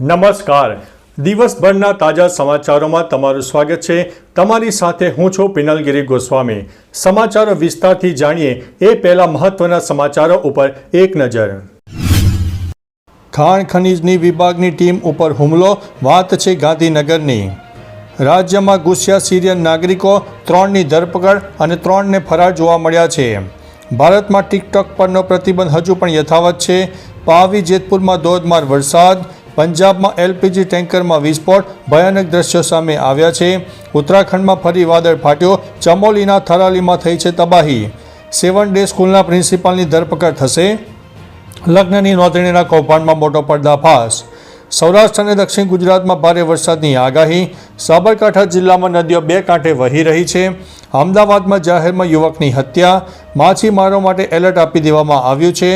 નમસ્કાર. દિવસભરના તાજા સમાચારોમાં તમારું સ્વાગત છે. તમારી સાથે હું છું પિનલગીરી ગોસ્વામી. સમાચારો વિસ્તારથી જાણીએ એ પહેલા મહત્વના સમાચારો ઉપર એક નજર. ખાણ ખનીજની વિભાગની ટીમ ઉપર હુમલો, વાત છે ગાંધીનગરની. રાજ્યમાં ઘૂસ્યા સિરિયન નાગરિકો ત્રણની ધરપકડ અને ત્રણને ફરાર જોવા મળ્યા છે. ભારતમાં ટિકટોક પરનો પ્રતિબંધ હજુ પણ યથાવત છે. પાવી જેતપુરમાં ધોધમાર વરસાદ પંજાબમાં એલપીજી ટેન્કરમાં વિસ્ફોટ, ભયાનક દ્રશ્યો સામે આવ્યા છે. ઉત્તરાખંડમાં ફરી વાદળ ફાટ્યો. ચમોલીના થરાલીમાં થઈ છે તબાહી. સેવન ડે સ્કૂલના પ્રિન્સિપાલની ધરપકડ થશે. લગ્નની નોંધણીના કૌભાંડમાં મોટો પડદાફાશ સૌરાષ્ટ્ર અને દક્ષિણ ગુજરાતમાં ભારે વરસાદની આગાહી. સાબરકાંઠા જિલ્લામાં નદીઓ બે કાંઠે વહી રહી છે. અમદાવાદમાં જાહેરમાં યુવકની હત્યા. માછીમારો માટે એલર્ટ આપી દેવામાં આવ્યું છે.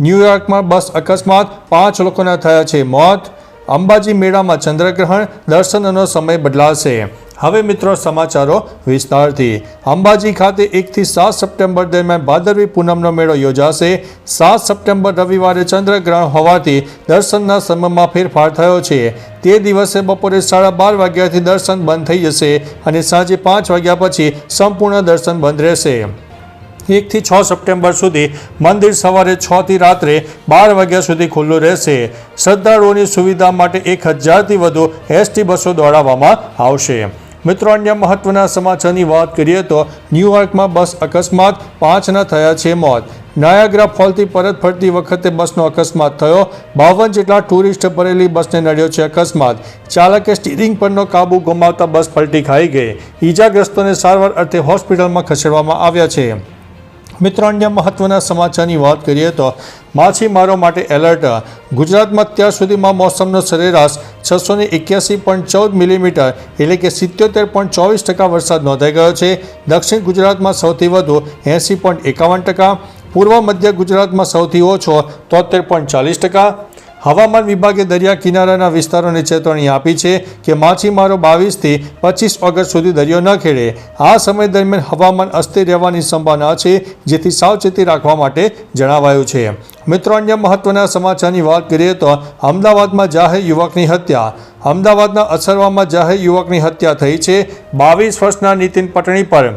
ન્યૂયોર્કમાં બસ અકસ્માત પાંચ લોકોના થયા છે. મોત, અંબાજી મેળામાં ચંદ્રગ્રહણ, દર્શનનો સમય બદલાશે. હવે મિત્રો સમાચારો વિસ્તારથી. અંબાજી ખાતે એકથી સાત સપ્ટેમ્બર દરમિયાન ભાદરવી પૂનમનો મેળો યોજાશે. સાત સપ્ટેમ્બર રવિવારે ચંદ્રગ્રહણ હોવાથી દર્શનના સમયમાં ફેરફાર થયો છે. તે દિવસે બપોરે સાડા બાર વાગ્યાથી દર્શન બંધ થઈ જશે અને સાંજે પાંચ વાગ્યા પછી સંપૂર્ણ દર્શન બંધ રહેશે. એકથી છ સપ્ટેમ્બર સુધી મંદિર સવારે છથી રાત્રે બાર વાગ્યા સુધી ખુલ્લું રહેશે. શ્રદ્ધાળુઓની સુવિધા માટે એક હજારથી વધુ એસટી બસો દોડાવવામાં આવશે. મિત્રો, અન્ય મહત્વના સમાચારની વાત કરીએ તો ન્યૂયોર્કમાં બસ અકસ્માત પાંચના થયા છે મોત. નાયાગ્રા ફોલથી પરત ફરતી વખતે બસનો અકસ્માત થયો. બાવન જેટલા ટુરિસ્ટ ભરેલી બસને નડ્યો છે અકસ્માત. ચાલકે સ્ટીરિંગ પરનો કાબુ ગુમાવતા બસ પલટી ખાઈ ગઈ. ઈજાગ્રસ્તોને સારવાર અર્થે હોસ્પિટલમાં ખસેડવામાં આવ્યા છે. મિત્રો, અન્ય મહત્વના સમાચારની વાત કરીએ તો માછીમારો માટે એલર્ટ. ગુજરાતમાં અત્યાર સુધીમાં મોસમનો સરેરાશ છસો ને એક્યાસી પોઈન્ટ ચૌદ મિલીમીટર એટલે કે સિત્યોતેર પોઈન્ટ ચોવીસ ટકા વરસાદ નોંધાઈ ગયો છે. દક્ષિણ ગુજરાતમાં સૌથી વધુ એંસી પોઈન્ટ એકાવન ટકા, પૂર્વ મધ્ય ગુજરાતમાં સૌથી ઓછો તોતેર પોઈન્ટ ચાલીસ ટકા હવામાન વિભાગે દરિયા કિનારાના વિસ્તારોને ચેતવણી આપી છે કે માછીમારો બાવીસથી પચીસ ઓગસ્ટ સુધી દરિયો ન ખેડે. આ સમય દરમિયાન હવામાન અસ્થિર રહેવાની સંભાવના છે, જેથી સાવચેતી રાખવા માટે જણાવાયું છે. મિત્રો, અન્ય મહત્વના સમાચારની વાત કરીએ તો અમદાવાદમાં જાહેર યુવકની હત્યા. અમદાવાદના અસરવામાં જાહેર યુવકની હત્યા થઈ છે. બાવીસ વર્ષના નીતિન પટણી પર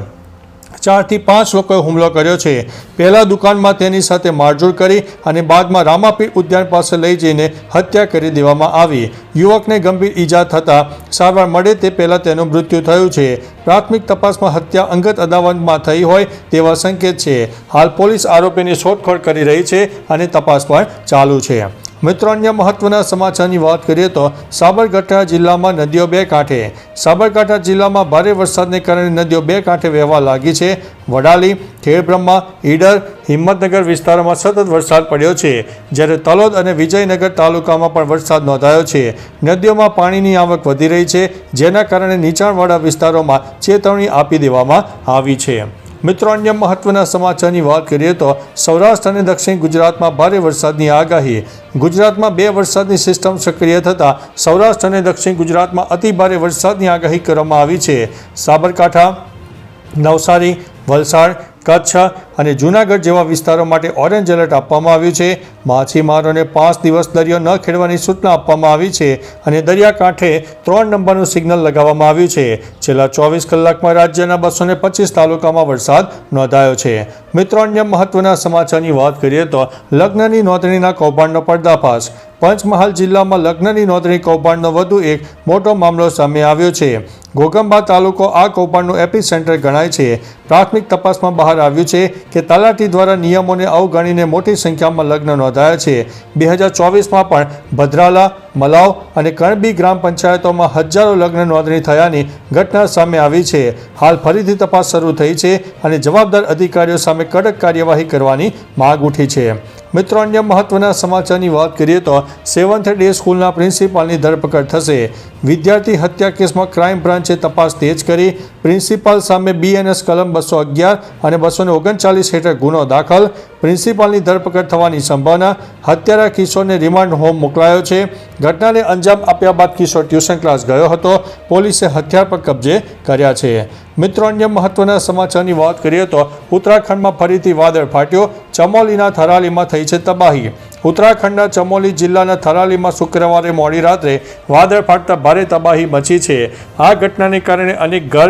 ચારથી પાંચ લોકોએ હુમલો કર્યો છે. પહેલાં દુકાનમાં તેની સાથે મારઝૂડ કરી અને બાદમાં રામાપીર ઉદ્યાન પાસે લઈ જઈને હત્યા કરી દેવામાં આવી. યુવકને ગંભીર ઈજા થતાં સારવાર મળે તે પહેલાં તેનું મૃત્યુ થયું છે. પ્રાથમિક તપાસમાં હત્યા અંગત અદાવતમાં થઈ હોય તેવા સંકેત છે. હાલ પોલીસ આરોપીની શોધખોળ કરી રહી છે અને તપાસ પણ ચાલુ છે. મિત્રો, અન્ય મહત્વના સમાચારની વાત કરીએ તો સાબરકાંઠા જિલ્લામાં નદીઓ બે કાંઠે. સાબરકાંઠા જિલ્લામાં ભારે વરસાદને કારણે નદીઓ બે કાંઠે વહેવા લાગી છે. વડાલી, ખેડબ્રહ્મા, ઈડર, હિંમતનગર વિસ્તારોમાં સતત વરસાદ પડ્યો છે. જ્યારે તલોદ અને વિજયનગર તાલુકામાં પણ વરસાદ નોંધાયો છે. નદીઓમાં પાણીની આવક વધી રહી છે, જેના કારણે નીચાણવાળા વિસ્તારોમાં ચેતવણી આપી દેવામાં આવી છે. મિત્રો, અન્ય મહત્વના સમાચારની વાત કરીએ તો સૌરાષ્ટ્ર અને દક્ષિણ ગુજરાતમાં ભારે વરસાદની આગાહી. ગુજરાતમાં બે વરસાદની સિસ્ટમ સક્રિય થતાં સૌરાષ્ટ્ર અને દક્ષિણ ગુજરાતમાં અતિ ભારે વરસાદની આગાહી કરવામાં આવી છે. સાબરકાંઠા, નવસારી, વલસાડ કચ્છ અને જૂનાગઢ જેવા વિસ્તારો માટે ઓરેન્જ એલર્ટ આપવામાં આવ્યું છે. માછીમારોને પાંચ દિવસ દરિયો ન ખેડવાની સૂચના આપવામાં આવી છે અને દરિયાકાંઠે ત્રણ નંબરનું સિગ્નલ લગાવવામાં આવ્યું છે. છેલ્લા ચોવીસ કલાકમાં રાજ્યના બસો પચીસ તાલુકામાં વરસાદ નોંધાયો છે. મિત્રો, અન્ય મહત્વના સમાચારની વાત કરીએ તો લગ્નની નોંધણીના કૌભાંડનો પર્દાફાશ. પંચમહાલ જિલ્લામાં લગ્નની નોંધણી કૌભાંડનો વધુ એક મોટો મામલો સામે આવ્યો છે. ઘોગંબા તાલુકો આ કૌભાંડનું એપી સેન્ટર ગણાય છે. પ્રાથમિક તપાસમાં બહાર આવ્યું છે કે તલાટી દ્વારા નિયમોને અવગણીને મોટી સંખ્યામાં લગ્ન નોંધાયા છે. બે હજાર ચોવીસમાં પણ ભદ્રાલા, મલાવ અને કણબી ગ્રામ પંચાયતોમાં હજારો લગ્ન નોંધણી થયાની ઘટના સામે આવી છે. હાલ ફરીથી તપાસ શરૂ થઈ છે અને જવાબદાર અધિકારીઓ સામે કડક કાર્યવાહી કરવાની માંગ ઉઠી છે. મિત્રો અન્ય મહત્વના સમાચારની વાત કરીએ તો સેવન્થ ડે સ્કૂલના પ્રિન્સિપાલની ધરપકડ થશે. વિદ્યાર્થી હત્યા કેસમાં ક્રાઇમ બ્રાન્ચે તપાસ તેજ કરી. પ્રિન્સિપાલ સામે બીએનએસ કલમ બસો અગિયાર અને બસો ઓગણચાલીસ હેઠળ ગુનો દાખલ. પ્રિન્સિપાલની ધરપકડ થવાની સંભાવના. હત્યારા કિશોરને રિમાન્ડ હોમ મોકલાયો છે. ઘટનાને અંજામ આપ્યા બાદ કિશોર ટ્યુશન ક્લાસ ગયો હતો. પોલીસે હથિયાર પર કબજે કર્યા છે. મિત્રો, અન્ય મહત્વના સમાચારની વાત કરીએ તો ઉત્તરાખંડમાં ફરીથી વાદળ ફાટ્યો. ચમોલીના થરાલીમાં થઈ છે તબાહી. ઉત્તરાખંડના ચમોલી જિલ્લાના થરાલીમાં શુક્રવારે મોડી રાત્રે વાદળ ફાટતા ભારે તબાહી મચી છે. આ ઘટનાને કારણે અનેક ઘર,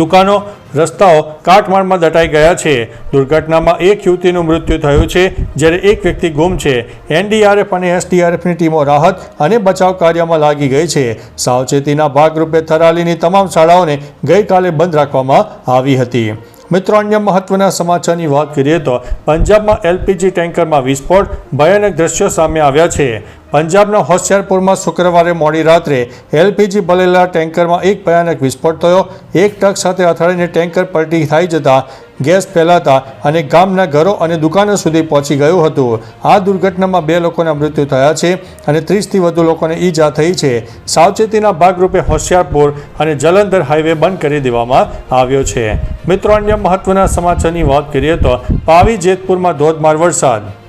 દુકાનો, રસ્તાઓ કાટમાળમાં દટાઈ ગયા છે. દુર્ઘટનામાં એક યુવતીનું મૃત્યુ થયું છે, જ્યારે એક વ્યક્તિ ગુમ છે. એનડીઆરએફ અને એસડીઆરએફની ટીમો રાહત અને બચાવ કાર્યમાં લાગી ગઈ છે. સાવચેતીના ભાગરૂપે થરાલીની તમામ શાળાઓને ગઈકાલે બંધ રાખવામાં આવી હતી. મિત્રો, અન્ય મહત્વના સમાચારની વાત કરીએ તો પંજાબમાં એલપીજી ટેન્કરમાં વિસ્ફોટ, ભયાનક દ્રશ્યો સામે આવ્યા છે. પંજાબના હોશિયારપુરમાં શુક્રવારે મોડી રાત્રે એલપીજી ભરેલા ટેન્કરમાં એક ભયાનક વિસ્ફોટ થયો. એક ટ્રક સાથે અથડાઈને ટેન્કર પલટી થઈ જતા ગેસ ફેલાતા અને ગામના ઘરો અને દુકાનો સુધી પહોંચી ગયું હતું. આ દુર્ઘટનામાં બે લોકોના મૃત્યુ થયા છે અને ત્રીસથી વધુ લોકોને ઈજા થઈ છે. સાવચેતીના ભાગરૂપે હોશિયારપુર અને જલંધર હાઈવે બંધ કરી દેવામાં આવ્યો છે. મિત્રો, અન્ય મહત્વના સમાચારની વાત કરીએ તો પાવી જેતપુરમાં ધોધમાર વરસાદ.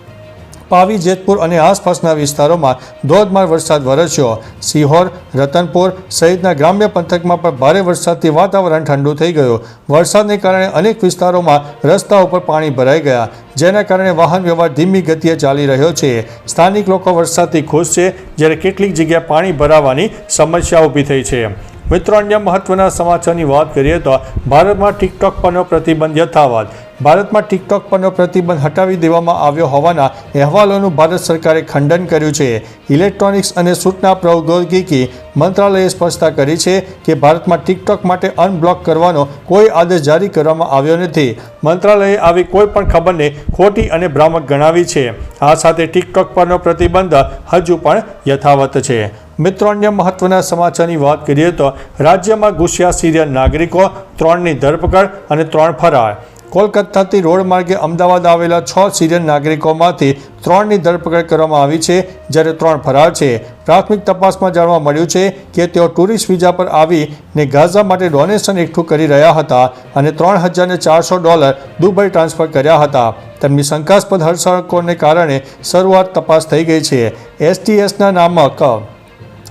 પાવી, જેતપુર અને આસપાસના વિસ્તારોમાં ધોધમાર વરસાદ વરસ્યો. સિહોર, રતનપુર સહિતના ગ્રામ્ય પંથકમાં પણ ભારે વરસાદથી વાતાવરણ ઠંડુ થઈ ગયું. વરસાદને કારણે અનેક વિસ્તારોમાં રસ્તા ઉપર પાણી ભરાઈ ગયા. જેના કારણે વાહન વ્યવહાર ધીમી ગતિએ ચાલી રહ્યો છે. સ્થાનિક લોકો વરસાદથી ખુશ છે, જ્યારે કેટલીક જગ્યાએ પાણી ભરાવાની સમસ્યા ઊભી થઈ છે. મિત્રો, અન્ય મહત્વના સમાચારની વાત કરીએ તો ભારતમાં ટિકટોક પરનો પ્રતિબંધ યથાવત. ભારતમાં ટિકટોક પરનો પ્રતિબંધ હટાવી દેવામાં આવ્યો હોવાના અહેવાલોનું ભારત સરકારે ખંડન કર્યું છે. ઇલેક્ટ્રોનિક્સ અને સૂચના પ્રૌદ્યોગિકી મંત્રાલયે સ્પષ્ટતા કરી છે કે ભારતમાં ટિકટોક માટે અનબ્લોક કરવાનો કોઈ આદેશ જારી કરવામાં આવ્યો નથી. મંત્રાલયે આવી કોઈ પણ ખબરને ખોટી અને ભ્રામક ગણાવી છે. આ સાથે ટિકટોક પરનો પ્રતિબંધ હજુ પણ યથાવત છે. મિત્રો, અન્ય મહત્વના સમાચારની વાત કરીએ તો રાજ્યમાં ઘૂસ્યા સિરિયન નાગરિકો, ત્રણની ધરપકડ અને ત્રણ ફરાર. કોલકાતાથી રોડ માર્ગે અમદાવાદ આવેલા છ સિરિયન નાગરિકોમાંથી ત્રણની ધરપકડ કરવામાં આવી છે, જ્યારે ત્રણ ફરાર છે. પ્રાથમિક તપાસમાં જાણવા મળ્યું છે કે તેઓ ટુરિસ્ટ વિઝા પર આવીને ગાઝા માટે ડોનેશન એકઠું કરી રહ્યા હતા અને ત્રણ હજારને ચારસો ડોલર દુબઈ ટ્રાન્સફર કર્યા હતા. તેમની શંકાસ્પદ હરસળકોને કારણે શરૂઆત તપાસ થઈ ગઈ છે. એસટીએસના નામક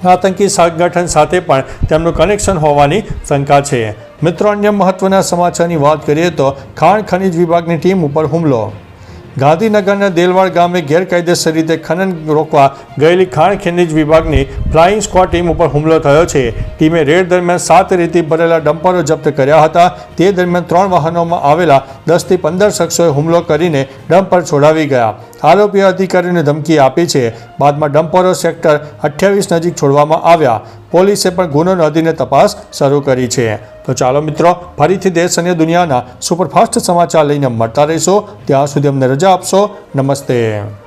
આતંકી સંગઠન સાથે પણ તેમનું કનેક્શન હોવાની શંકા છે. મિત્રો, અન્ય મહત્વના સમાચારની વાત કરીએ તો ખાણ ખનિજ વિભાગની ટીમ ઉપર હુમલો. ગાંધીનગરના દેલવાડ ગામે ગેરકાયદેસર રીતે ખનન રોકવા ગયેલી ખાણ ખનિજ વિભાગની ફ્લાઇંગ સ્ક્વોડ ટીમ ઉપર હુમલો થયો છે. ટીમે રેડ દરમિયાન સાત રીતે ભરેલા ડમ્પરો જપ્ત કર્યા હતા. તે દરમિયાન ત્રણ વાહનોમાં આવેલા દસથી પંદર શખ્સોએ હુમલો કરીને ડમ્પર છોડાવી ગયા. આરોપીએ અધિકારીને ધમકી આપી છે. બાદમાં ડમ્પરો સેક્ટર અઠ્યાવીસ નજીક છોડવામાં આવ્યા. પોલીસે પણ ગુનો નોંધીને તપાસ શરૂ કરી છે. તો ચાલો મિત્રો, ફરીથી દેશ અને દુનિયાના સુપરફાસ્ટ સમાચાર લઈને મળતા રહીશો. ત્યાં સુધી અમને રજા આપશો. નમસ્તે.